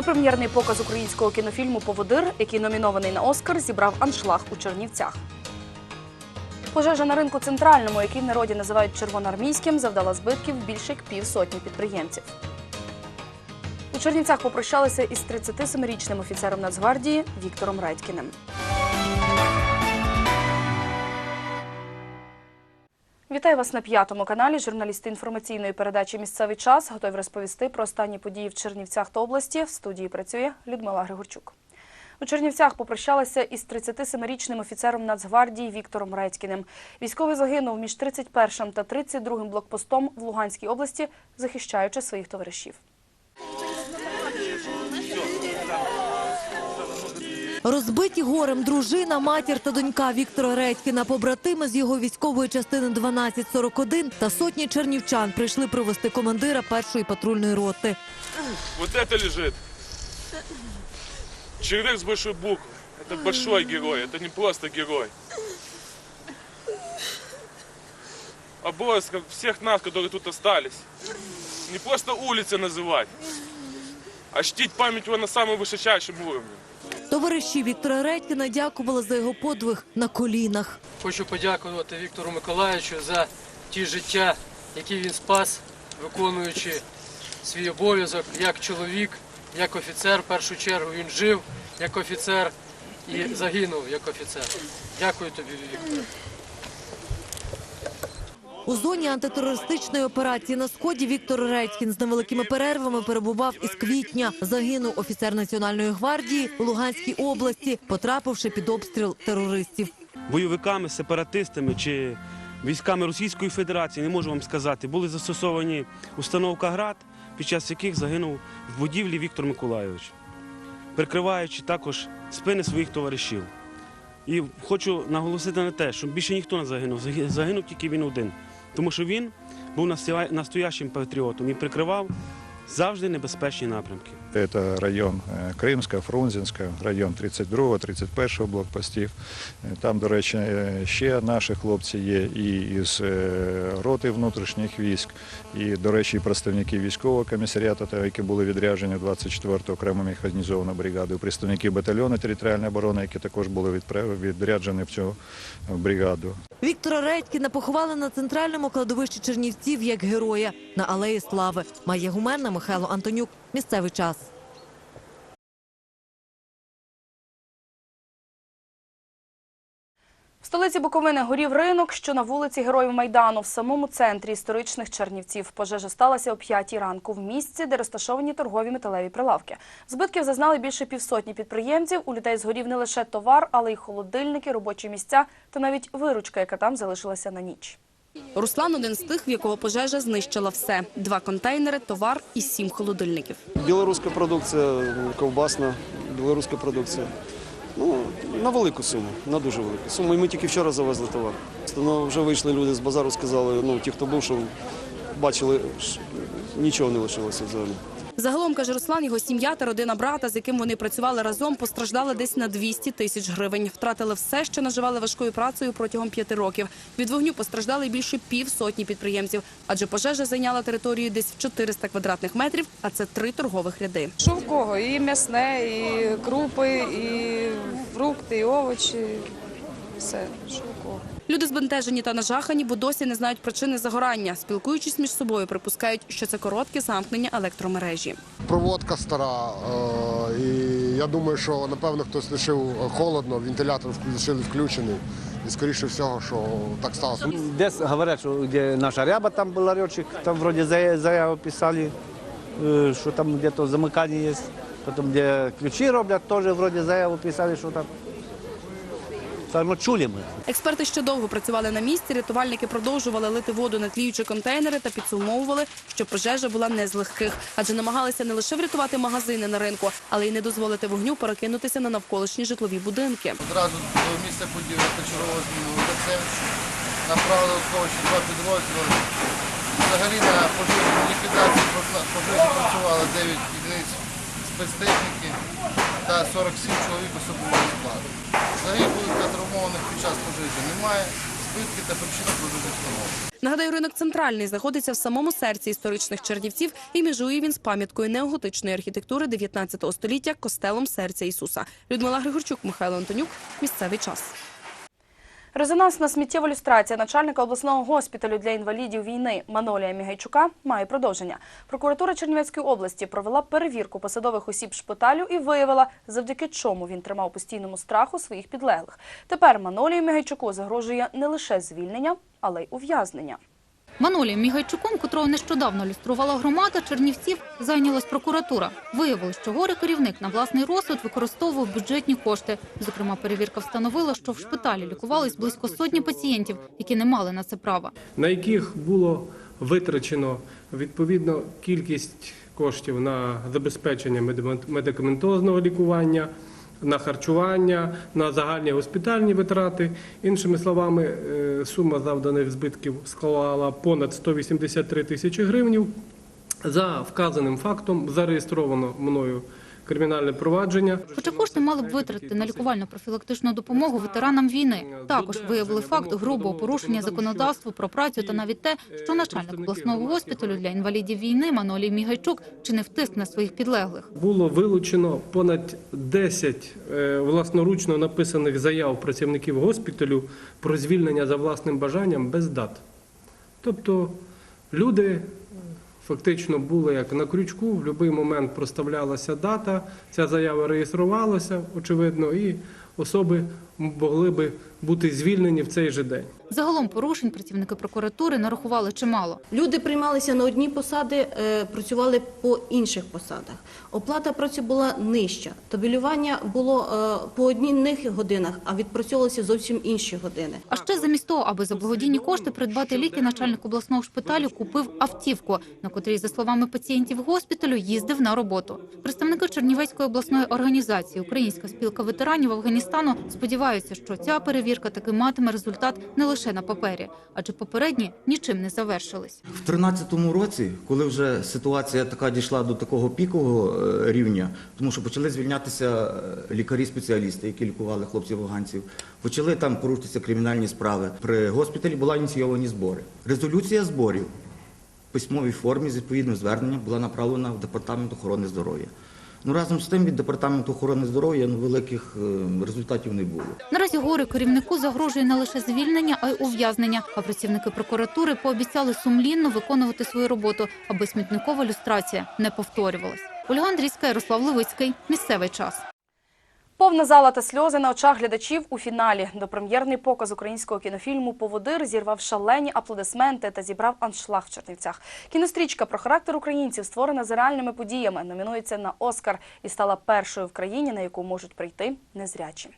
Допрем'єрний показ українського кінофільму Поводир, який номінований на Оскар, зібрав аншлаг у Чернівцях. Пожежа на ринку центральному, який в народі називають червоноармійським, завдала збитків більше як півсотні підприємців. У Чернівцях попрощалися із 37-річним офіцером Нацгвардії Віктором Редькіним. Вітаю вас на п'ятому каналі. Журналісти інформаційної передачі Місцевий час готові розповісти про останні події в Чернівцях та області. В студії працює Людмила Григорчук. У Чернівцях попрощалася із 37-річним офіцером Нацгвардії Віктором Редькіним. Військовий загинув між 31 та 32 блокпостом в Луганській області, захищаючи своїх товаришів. Розбиті горем дружина, матір та донька Віктора Редькіна, побратими з його військової частини 1241 та сотні чернівчан прийшли провести командира першої патрульної роти. Вот это лежит. Человек с большой буквы. Это большой герой, это не просто герой. Обовязком всех нас, которые тут остались. Не просто улицы называть, а чтить память его на самом высочайшем уровне. Товариші Віктора Редькіна дякували за його подвиг на колінах. Хочу подякувати Віктору Миколаївичу за ті життя, які він спас, виконуючи свій обов'язок як чоловік, як офіцер. В першу чергу він жив як офіцер і загинув як офіцер. Дякую тобі, Віктор. У зоні антитерористичної операції на сході Віктор Редькін з невеликими перервами перебував із квітня. Загинув офіцер Національної гвардії у Луганській області, потрапивши під обстріл терористів. бойовиками, сепаратистами чи військами Російської Федерації, не можу вам сказати, були застосовані установка ГРАД, під час яких загинув в будівлі Віктор Миколайович, прикриваючи також спини своїх товаришів. І хочу наголосити на те, що більше ніхто не загинув, заги- загинув тільки він один. Тому що він був настоя- настоящим патріотом і прикривав завжди небезпечні напрямки. Это район е, Кримська, Фрунзенська, район 32-го, 31-го блокпостів. Е, Там, до речі, е, ще наші хлопці є і із е, роти внутрішніх військ, і, до речі, і представники військового комісаріату, та, які були відряджені 24-го окремо механізовану бригаду, і представники батальйону територіальної оборони, які також були відряджені в цю бригаду. Віктора Редькіна поховали на центральному кладовищі Чернівців як героя на Алеї Слави. Майя Гуменна, Михайло Антонюк. Місцевий час. В столиці Буковини горів ринок, що на вулиці Героїв Майдану в самому центрі історичних Чернівців. Пожежа сталася о 5 ранку в місці, де розташовані торгові металеві прилавки. Збитків зазнали більше півсотні підприємців. У людей згорів не лише товар, але й холодильники, робочі місця та навіть виручка, яка там залишилася на ніч. Руслан один з тих, в якого пожежа знищила все: два контейнери, товар і сім холодильників. Білоруська продукція, ковбасна, білоруська продукція. Ну, на велику суму, на дуже велику суму. І ми тільки вчора завезли товар. Ну, вже вийшли люди з базару, сказали, ну, ті, хто був, що бачили, нічого не лишилося взагалі. Загалом, каже Руслан, його сім'я та родина брата, з яким вони працювали разом, постраждали десь на 200 тисяч гривень. Втратили все, що наживали важкою працею протягом п'яти років. Від вогню постраждали більше півсотні підприємців, адже пожежа зайняла територію десь в 400 квадратних метрів, а це три торгових ряди. Що в кого? І м'ясне, і крупи, і фрукти, і овочі. Все. Люди збентежені та нажахані, бо досі не знають причини загорання. Спілкуючись між собою, припускають, що це коротке замкнення електромережі. Проводка стара, е, і я думаю, що напевно хтось лишив холодно, вентилятор лишили включений. І скоріше всього, що так сталося. Десь говорять, що де наша ряба там була льотчик, там вроді заяву писали, е, що там где-то замикання є. Потім, де ключі роблять, теж вроді заяву писали, що там. Це, ну, ми. Експерти ще довго працювали на місці. Рятувальники продовжували лити воду на тліючі контейнери та підсумовували, що пожежа була не з легких, адже намагалися не лише врятувати магазини на ринку, але й не дозволити вогню перекинутися на навколишні житлові будинки. Одразу до місця події почергово направили додатково ще два підрозділи. Взагалі на пожежній ліквідації пожежі працювало 9 одиниць спецтехніки та 47 чоловік особового складу. Загиблих та травмованих під час пожежі немає. збитки та причина продажу встановлення. Нагадаю, ринок центральний знаходиться в самому серці історичних Чернівців і межує він з пам'яткою неоготичної архітектури 19 століття костелом серця Ісуса. Людмила Григорчук, Михайло Антонюк. Місцевий час. Резонансна сміттєва люстрація начальника обласного госпіталю для інвалідів війни Манолія Мігайчука має продовження. Прокуратура Чернівецької області провела перевірку посадових осіб шпиталю і виявила, завдяки чому він тримав постійному страху своїх підлеглих. Тепер Манолію Мігайчуку загрожує не лише звільнення, але й ув'язнення. Манолієм Мігайчуком, котрого нещодавно люструвала громада Чернівців, зайнялась прокуратура. Виявилось, що горе керівник на власний розсуд використовував бюджетні кошти. Зокрема, перевірка встановила, що в шпиталі лікувались близько сотні пацієнтів, які не мали на це права. на яких було витрачено відповідно кількість коштів на забезпечення медикаментозного лікування, на харчування, на загальні госпітальні витрати. Іншими словами, е, сума завданих збитків склала понад 183 тисячі гривнів. За вказаним фактом зареєстровано мною кримінальне провадження. Хоча кошти мали б витратити на лікувально-профілактичну допомогу ветеранам війни. Також виявили факт грубого порушення законодавства про працю та навіть те, що начальник обласного госпіталю для інвалідів війни Манолій Мігайчук чинив тиск на своїх підлеглих. Було вилучено понад 10 е, власноручно написаних заяв працівників госпіталю про звільнення за власним бажанням без дат. Тобто люди фактично були як на крючку, в будь-який момент проставлялася дата, ця заява реєструвалася, очевидно, і особи могли би бути звільнені в цей же день. Загалом порушень працівники прокуратури нарахували чимало. Люди приймалися на одні посади, е, працювали по інших посадах. Оплата праці була нижча. Табелювання було е, по одних годинах, а відпрацьовувалися зовсім інші години. А ще замість того, аби за благодійні кошти придбати ліки, начальник обласного шпиталю купив автівку, на котрій, за словами пацієнтів госпіталю, їздив на роботу. Представники Чернівецької обласної організації Українська спілка ветеранів Афганістану сподіваються, що ця перевірка таки матиме результат не лише на папері, адже попередні нічим не завершились. В 2013 році, коли вже ситуація така дійшла до такого пікового е, рівня, тому що почали звільнятися е, лікарі-спеціалісти, які лікували хлопців-афганців, почали там порушитися кримінальні справи. При госпіталі була ініційовані збори. Резолюція зборів письмовій формі з відповідним зверненням була направлена в департамент охорони здоров'я. Ну разом з тим від департаменту охорони здоров'я ну, великих е, результатів не було. Наразі горе керівнику загрожує не лише звільнення, а й ув'язнення. А працівники прокуратури пообіцяли сумлінно виконувати свою роботу, аби смітникова люстрація не повторювалась. Ольга Андрійська, Ярослав Левицький. Місцевий час. Повна зала та сльози на очах глядачів у фіналі. Допрем'єрний показ українського кінофільму Поводир зірвав шалені аплодисменти та зібрав аншлаг в Чернівцях. Кінострічка про характер українців, створена за реальними подіями, номінується на Оскар і стала першою в країні, на яку можуть прийти незрячі.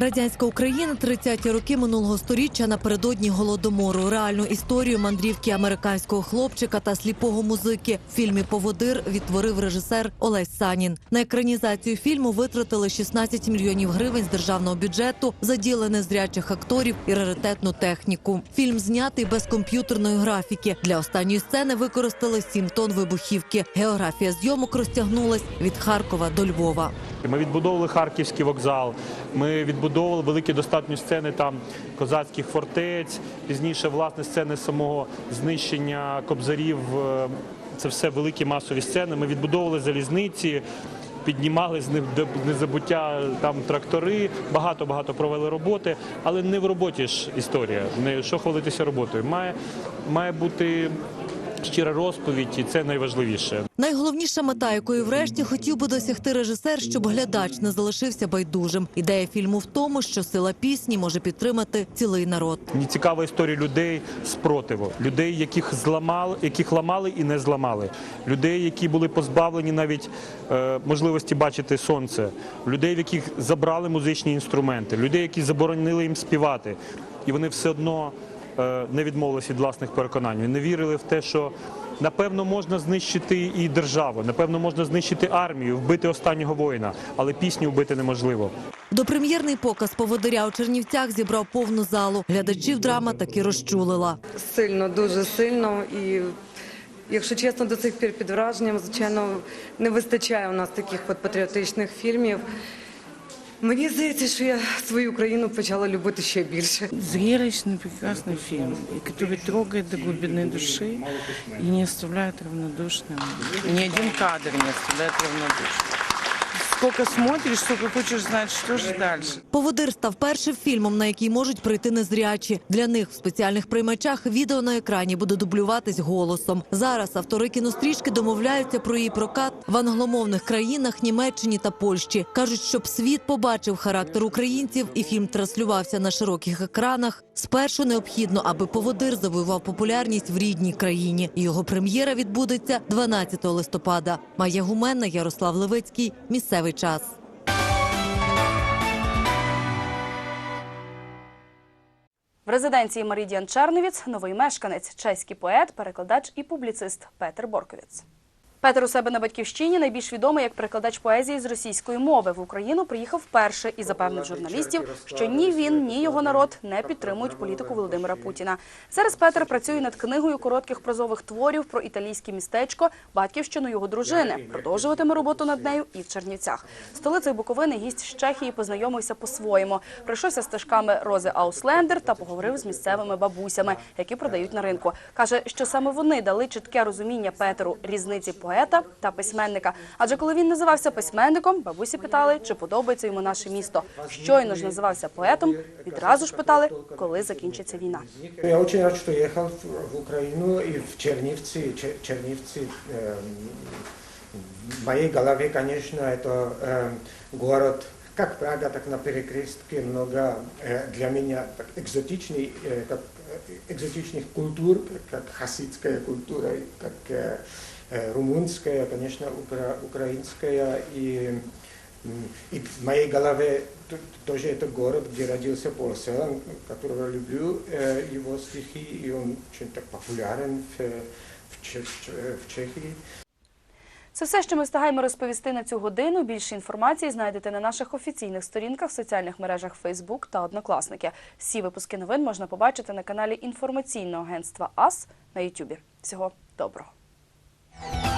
Радянська Україна 30-ті роки минулого сторіччя напередодні голодомору. Реальну історію мандрівки американського хлопчика та сліпого музики в фільмі Поводир відтворив режисер Олесь Санін. На екранізацію фільму витратили 16 мільйонів гривень з державного бюджету, заділи незрячих акторів і раритетну техніку. Фільм знятий без комп'ютерної графіки. Для останньої сцени використали 7 тонн вибухівки. Географія зйомок розтягнулась від Харкова до Львова. Ми відбудовували Харківський вокзал. Ми відбудовували великі достатньо сцени там козацьких фортець. Пізніше власне сцени самого знищення кобзарів. е, Це все великі масові сцени. Ми відбудовували залізниці. Піднімали з незабуття там трактори, багато багато провели роботи, але не в роботі ж історія. Не що хвалитися роботою. Має має бути щира розповідь, і це найважливіше. Найголовніша мета, якої врешті хотів би досягти режисер, щоб глядач не залишився байдужим. Ідея фільму в тому, що сила пісні може підтримати цілий народ. Мені цікава історія людей спротиву, людей, яких зламали, яких ламали і не зламали, людей, які були позбавлені навіть е, можливості бачити сонце, людей, в яких забрали музичні інструменти, людей, які заборонили їм співати, і вони все одно не відмовилися від власних переконань. Вони не вірили в те, що напевно можна знищити і державу, напевно, можна знищити армію, вбити останнього воїна, але пісню вбити неможливо. Допрем'єрний показ поводиря у Чернівцях зібрав повну залу. Глядачів драма таки розчулила. Сильно, дуже сильно. І, якщо чесно, до цих пір під враженням, звичайно, не вистачає у нас таких от патріотичних фільмів. Мені здається, що я свою країну почала любити ще більше. Зрелищный, прекрасный фильм, и который трогает до глубины души и не оставляет равнодушным. Ни один кадр не оставляет равнодушным. Сколько смотришь, столько хочешь знать, что же дальше. Поводир став першим фільмом, на який можуть прийти незрячі. Для них в спеціальних приймачах відео на екрані буде дублюватись голосом. Зараз автори кінострічки домовляються про її прокат в англомовних країнах Німеччині та Польщі. кажуть, щоб світ побачив характер українців і фільм транслювався на широких екранах. Спершу необхідно, аби поводир завоював популярність в рідній країні. Його прем'єра відбудеться 12 листопада. Майя Гуменна, Ярослав Левицький. Місцевий час. В резиденції Марідіан Черновіць новий мешканець, чеський поет, перекладач і публіцист Петер Борковіц. Петер у себе на батьківщині найбільш відомий як перекладач поезії з російської мови. В Україну приїхав вперше і запевнив журналістів, що ні він, ні його народ не підтримують політику Володимира Путіна. Зараз Петер працює над книгою коротких прозових творів про італійське містечко, батьківщину його дружини. Продовжуватиме роботу над нею і в Чернівцях. Столицею Буковини гість з Чехії познайомився по-своєму. Пройшовся стежками Рози Ауслендер та поговорив з місцевими бабусями, які продають на ринку. Каже, що саме вони дали чітке розуміння Петеру різниці поета та письменника. Адже коли він називався письменником, бабусі питали, чи подобається йому наше місто. Щойно ж називався поетом, відразу ж питали, коли закінчиться війна. Я очень рад, что ехал в, в Украину и в Чернивцы. Чер- Чернивцы эм, в моей голове, конечно, это эм, город, как Прага, так на перекрестке, много э, для меня так, экзотичный, э, как, э, экзотичных культур, как хасидская культура, как э, э, румынская, конечно, укра- украинская и М, И в моей голове т- тоже это город, где родился Пол Селан, которого люблю, э, его стихи, и он очень так популярен в, э, в, Че- Че- в Чехии. Це все, що ми встигаємо розповісти на цю годину. Більше інформації знайдете на наших офіційних сторінках в соціальних мережах Facebook та Однокласники. Всі випуски новин можна побачити на каналі інформаційного агентства АС на YouTube. Всього доброго. Bye.